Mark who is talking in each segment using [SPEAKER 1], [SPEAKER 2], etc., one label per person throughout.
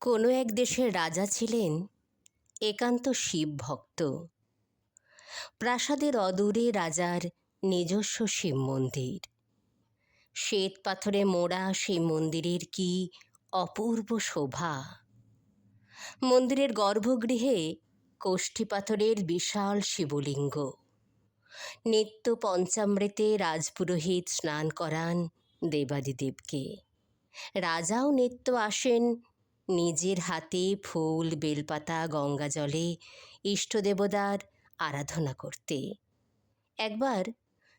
[SPEAKER 1] কোনো এক দেশের রাজা ছিলেন একান্ত শিব ভক্ত। প্রাসাদের অদূরে রাজার নিজস্ব শিব মন্দির। শ্বেত পাথরে মোড়া সেই মন্দিরের কি অপূর্ব শোভা। মন্দিরের গর্ভগৃহে কোষ্ঠী পাথরের বিশাল শিবলিঙ্গ। নিত্য পঞ্চামৃতে রাজপুরোহিত স্নান করান দেবাদিদেবকে। রাজাও নিত্য আসেন নিজের হাতে ফুল, বেলপাতা, গঙ্গা জলে ইষ্টদেবতার আরাধনা করতে। একবার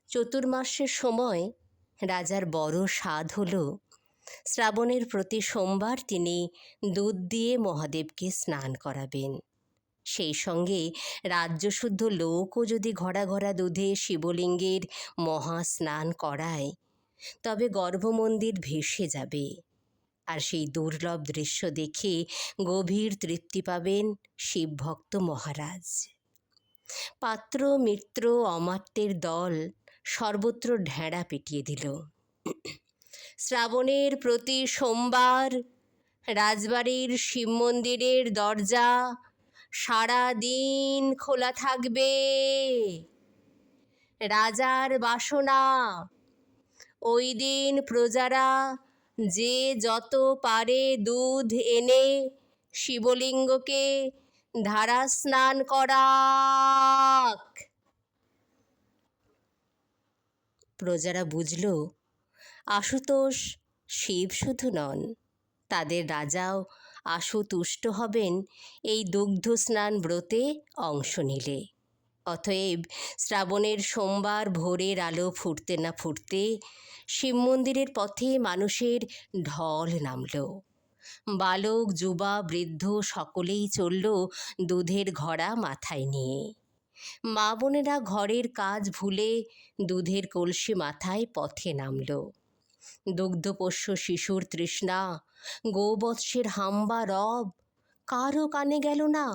[SPEAKER 1] চতুর্মাসের সময় রাজার বড় স্বাদ হল, শ্রাবণের প্রতি সোমবার তিনি দুধ দিয়ে মহাদেবকে স্নান করাবেন। সেই সঙ্গে রাজ্যশুদ্ধ লোকও যদি ঘরা ঘরা দুধে শিবলিঙ্গের মহা স্নান করায়, তবে গর্ভমন্দির ভেসে যাবে। আর সেই দুর্লভ দৃশ্য দেখে গভীর তৃপ্তি পাবেন শিবভক্ত মহারাজ। পাত্র, মিত্র, অমাত্যের দল সর্বত্র ঢেঁড়া পেটিয়ে দিল। শ্রাবণের প্রতি সোমবার রাজবাড়ির শিব মন্দিরের দরজা সারা দিন খোলা থাকবে। রাজার বাসনা, ওই দিন প্রজারা যে যত পারে দুধ এনে শিবলিঙ্গকে ধারা স্নান করাক। প্রজারা বুঝল, আশুতোষ শিব শুধু নন, তাদের রাজাও আশুতুষ্ট হবেন এই দুগ্ধ স্নান ব্রতে অংশ নিলে। অতএব শ্রাবণের সোমবার ভোরের আলো ফুটতে না ফুটতে শিব মন্দিরের পথে মানুষের ঢল নামল। বালক, যুবা, বৃদ্ধ সকলেই চলল দুধের ঘড়া মাথায় নিয়ে। মা বোনেরা ঘরের কাজ ভুলে দুধের কলসি মাথায় পথে নামল। দুগ্ধপোষ্য শিশুর তৃষ্ণা, গোবৎসের হাম্বা রব, কারও কানে গেল না?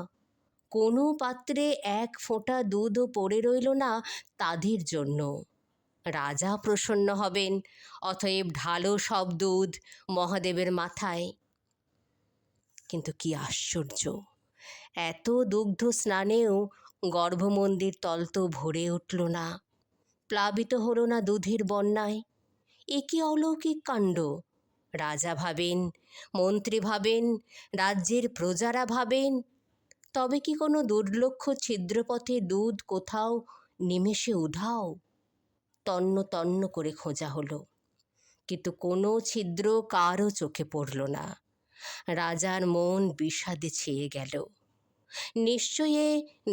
[SPEAKER 1] কোনো পাত্রে এক ফোঁটা দুধও পড়ে রইল না তাদের জন্য। রাজা প্রসন্ন হবেন, অতএব ঢালো সব দুধ মহাদেবের মাথায়। কিন্তু কি আশ্চর্য, এত দুগ্ধ স্নানেও গর্ভমন্দির তলত ভরে উঠল না, প্লাবিত হলো না দুধের বন্যায়। এ কি অলৌকিক কাণ্ড? রাজা ভাবেন, মন্ত্রী ভাবেন, রাজ্যের প্রজারা ভাবেন তবে কি কোনো দুর্লক্ষ ছিদ্রপথে দুধ কোথাও নিমেষে উধাও? তন্ন তন্ন করে খোঁজা হলো, কিন্তু কোনো ছিদ্র কারও চোখে পড়ল না। রাজার মন বিষাদে ছেয়ে গেল। নিশ্চয়ে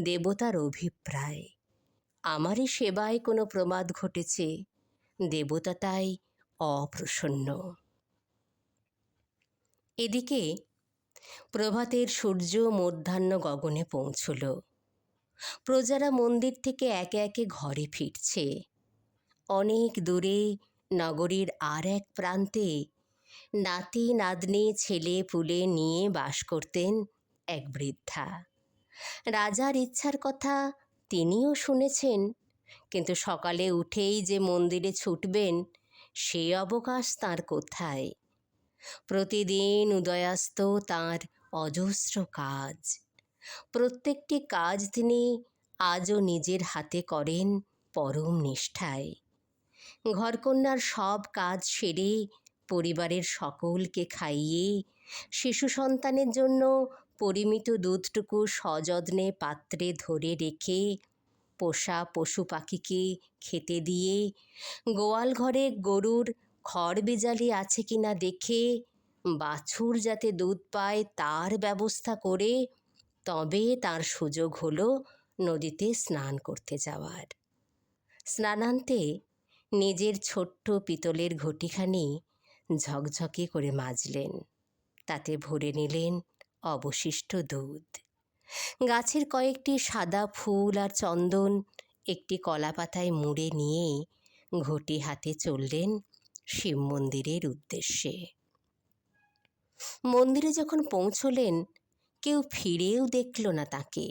[SPEAKER 1] দেবতার অভিপ্রায়। আমারই সেবায় কোনো প্রমাদ ঘটেছে, দেবতা তাই অপ্রসন্ন। এদিকে প্রভাতের সূর্য মধ্যাহ্ন গগনে পৌঁছল। প্রজারা মন্দির থেকে একে একে ঘরে ফিরছে। অনেক দূরে নগরীর আর এক প্রান্তে নাতি, নাতনি, ছেলে, পুলে নিয়ে বাস করতেন এক বৃদ্ধা। রাজার ইচ্ছার কথা তিনিও শুনেছেন, কিন্তু সকালে উঠেই যে মন্দিরে ছুটবেন, সে অবকাশ তার কোথায়? প্রতিদিন উদয়াস্ত তাঁর অজস্র কাজ। প্রত্যেকটি কাজ তিনি আজও নিজের হাতে করেন পরম নিষ্ঠায়। ঘরকন্যার সব কাজ সেরে পরিবারের সকলকে খাইয়ে শিশু সন্তানের জন্য পরিমিত দুধটুকু সযত্নে পাত্রে ধরে রেখে পোষা পশু পাখিকে খেতে দিয়ে গোয়াল ঘরে গরুর খড় বেজালি আছে কিনা দেখে, বাছুর যাতে দুধ পায় তার ব্যবস্থা করে, তবে তার সুযোগ হলো নদীতে স্নান করতে যাওয়ার। স্নানান্তে নিজের ছোট্ট পিতলের ঘটিখানি ঝকঝকে করে মাজলেন। তাতে ভরে নিলেন অবশিষ্ট দুধ। গাছের কয়েকটি সাদা ফুল আর চন্দন একটি কলা পাতায় মুড়ে নিয়ে ঘটি হাতে চললেন শিব মন্দিরের উদ্দেশ্যে। মন্দিরে যখন পৌঁছলেন, কেউ ফিরেও দেখল না তাকে।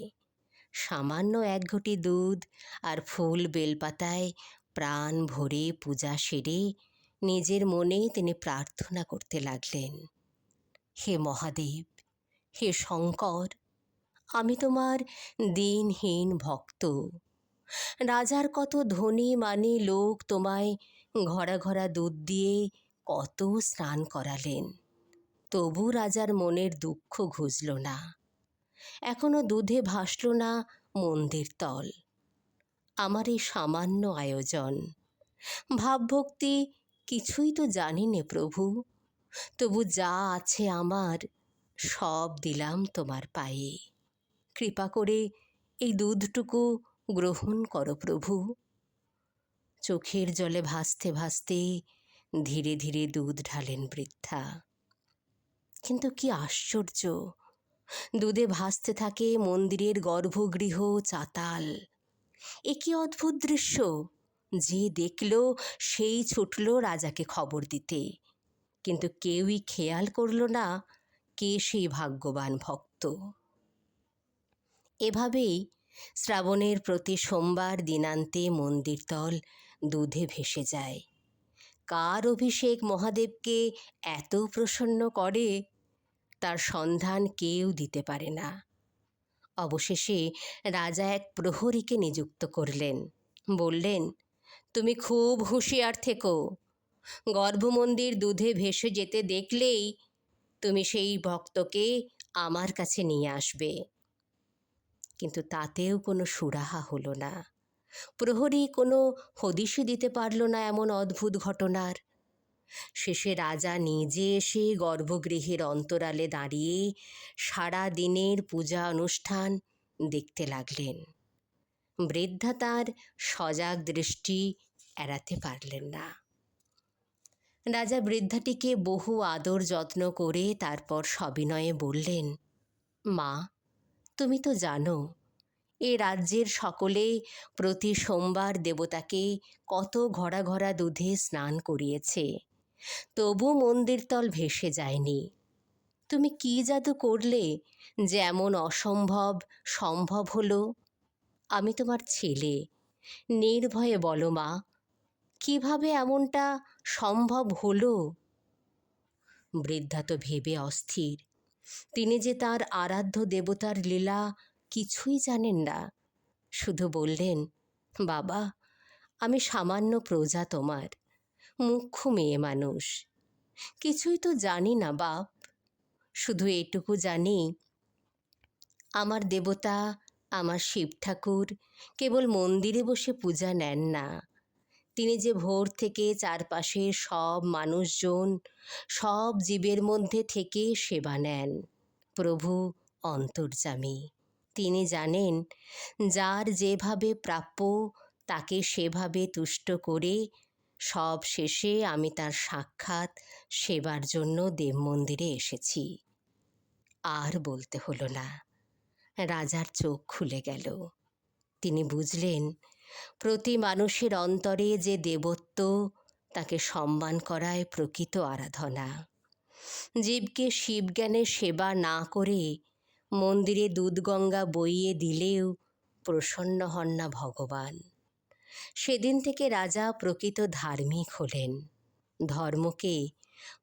[SPEAKER 1] সামান্য এক ঘটি দুধ আর ফুল বেলপাতায় প্রাণ ভরে পূজা সেরে নিজের মনে তিনি প্রার্থনা করতে লাগলেন, হে মহাদেব, হে শঙ্কর, আমি তোমার দিনহীন ভক্ত। রাজার কত ধনী মানি লোক তোমায় ঘরা ঘরা দুধ দিয়ে কত স্নান করালেন। তবু রাজার মনের দুঃখ ঘুচল না। এখনও দুধে ভাসল না মন্দির তল। আমার এই সামান্য আয়োজন। ভাবভক্তি কিছুই তো জানি নে প্রভু। তবু যা আছে আমার সব দিলাম তোমার পায়ে। কৃপা করে এই দুধটুকু গ্রহণ করো প্রভু। চোখের জলে ভাসতে ভাসতে ধীরে ধীরে দুধ ঢালেন বৃদ্ধা। কিন্তু কি আশ্চর্য, দুধে ভাসতে থাকে মন্দিরের গর্ভগৃহ চাতাল। এ কি অদ্ভুত দৃশ্য, যে দেখল সেই ছুটল রাজাকে খবর দিতে। কিন্তু কেউই খেয়াল করল না কে সেই ভাগ্যবান ভক্ত। এভাবেই শ্রাবণের প্রতি সোমবার দিনান্তে মন্দিরতল দুধে ভেসে যায়। কার অভিষেক মহাদেবকে এত প্রসন্ন করে? তার সন্ধান কেউ দিতে পারে না। অবশেষে রাজা এক প্রহরীকে নিযুক্ত করলেন। বললেন, তুমি খুব হুঁশিয়ার থেকো। গর্ভমন্দির দুধে ভেসে যেতে দেখলেই তুমি সেই ভক্তকে আমার কাছে নিয়ে আসবে। কিন্তু তাতেও কোনো সুরাহা হলো না। প্রহরী কোনো হদিশই দিতে পারল না এমন অদ্ভুত ঘটনার। শেষে রাজা নিজে এসে গর্ভগৃহের অন্তরালে দাঁড়িয়ে সারা দিনের পূজা অনুষ্ঠান দেখতে লাগলেন। বৃদ্ধা তার সজাগ দৃষ্টি এড়াতে পারলেন না। রাজা বৃদ্ধাটিকে বহু আদর যত্ন করে তারপর সবিনয়ে বললেন, মা, তুমি তো জানো এ রাজ্যের সকলে প্রতি সোমবার দেবতাকে কত ঘরা ঘরা দুধে স্নান করিয়েছে। তবু মন্দিরতল ভেসে যায়নি। তুমি কি জাদু করলে? যে এমন অসম্ভব সম্ভব হলো। আমি তোমার ছেলে। নির্ভয়ে বলো মা, কীভাবে এমনটা সম্ভব হলো? বৃদ্ধা তো ভেবে অস্থির। তিনি যে তার আরাধ্য দেবতার লীলা কিছুই জানেন না। শুধু বললেন, বাবা, আমি সামান্য প্রজা তোমার মুখ্য মেয়ে মানুষ। কিছুই তো জানি না, বাপ। শুধু এটুকু জানি, আমার দেবতা, আমার শিব ঠাকুর কেবল মন্দিরে বসে পূজা নেন না। তিনি যে ভোর থেকে চারপাশের সব মানুষজন, সব জীবের মধ্যে থেকে সেবা নেন। প্রভু অন্তর্যামী। তিনি জানেন, যার যেভাবে প্রাপ্য তাকে সেভাবে তুষ্ট করে সব শেষে আমি তার সাক্ষাৎ সেবার জন্য দেব মন্দিরে এসেছি। আর বলতে হলো না। রাজার চোখ খুলে গেল। তিনি বুঝলেন, প্রতি মানুষের অন্তরে যে দেবত্ব তাকে সম্মান করায় প্রকৃত আরাধনা। জীবকে শিবজ্ঞানের সেবা না করে মন্দিরে দুধগঙ্গা বইয়ে দিলেও প্রসন্ন হন না ভগবান। সেদিন থেকে রাজা প্রকৃত ধার্মিক হলেন। ধর্মকে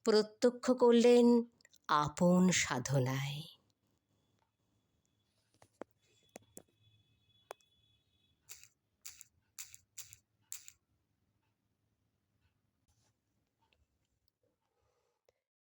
[SPEAKER 1] প্রত্যক্ষ করলেন আপন সাধনায়।